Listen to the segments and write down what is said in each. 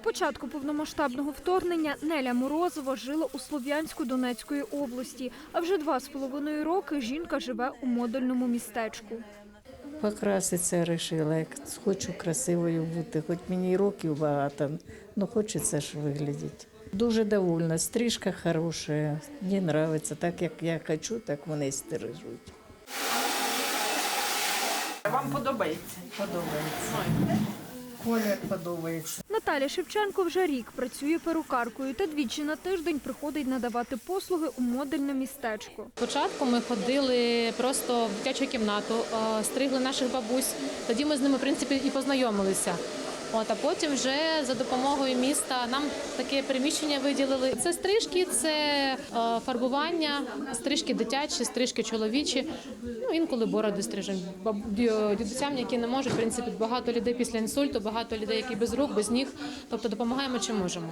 До початку повномасштабного вторгнення Неля Морозова жила у Слов'янську Донецької області, а вже два з половиною роки жінка живе у модульному містечку. Покраситься вирішила, як хочу красивою бути, хоч мені і років багато, але хочеться ж виглядати. Дуже довольна, стрижка хороша, мені подобається, так як я хочу, так вони й стережуть. Вам подобається? Подобається. Колір подобається. Наталя Шевченко вже рік працює перукаркою та двічі на тиждень приходить надавати послуги у модульне містечко. Спочатку ми ходили просто в дитячу кімнату, е, стригли наших бабусь. Тоді ми з ними в принципі і познайомилися. От, а потім вже за допомогою міста нам таке приміщення виділили. Це стрижки, це е, фарбування, стрижки дитячі, стрижки чоловічі. Ну інколи бороди стрижемо. Дідусям, які не можуть, в принципі, багато людей після інсульту, багато людей, які без рук, без ніг. Тобто допомагаємо чи можемо.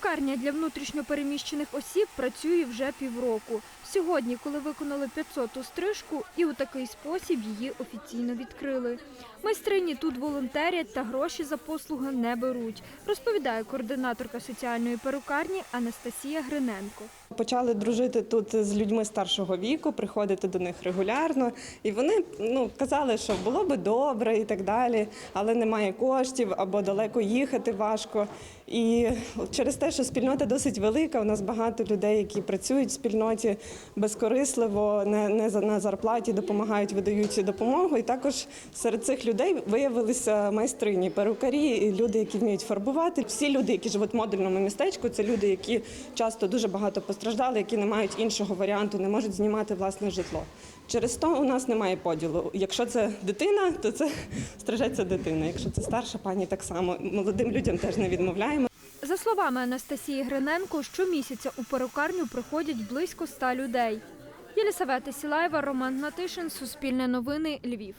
Перукарня для внутрішньопереміщених осіб працює вже півроку. Сьогодні, коли виконали 500-ту стрижку, і у такий спосіб її офіційно відкрили. Майстрині тут волонтерять та гроші за послуги не беруть, розповідає координаторка соціальної перукарні Анастасія Гриненко. Почали дружити тут з людьми старшого віку, приходити до них регулярно. І вони ну, казали, що було би добре і так далі, але немає коштів або далеко їхати важко. І через те, що спільнота досить велика, у нас багато людей, які працюють в спільноті безкорисливо, не, не на зарплаті, допомагають, видають допомогу. І також серед цих людей виявилися майстрині, перукарі, люди, які вміють фарбувати. Всі люди, які живуть в модульному містечку, це люди, які часто дуже багато постраждали, які не мають іншого варіанту, не можуть знімати власне житло. Через то у нас немає поділу. Якщо це дитина, то це стрижеться дитина. Якщо це старша пані, так само молодим людям теж не відмовляємо. За словами Анастасії Гриненко, щомісяця у перукарню приходять близько ста людей. Єлісавета Сілаєва, Роман Натишин, Суспільне новини, Львів.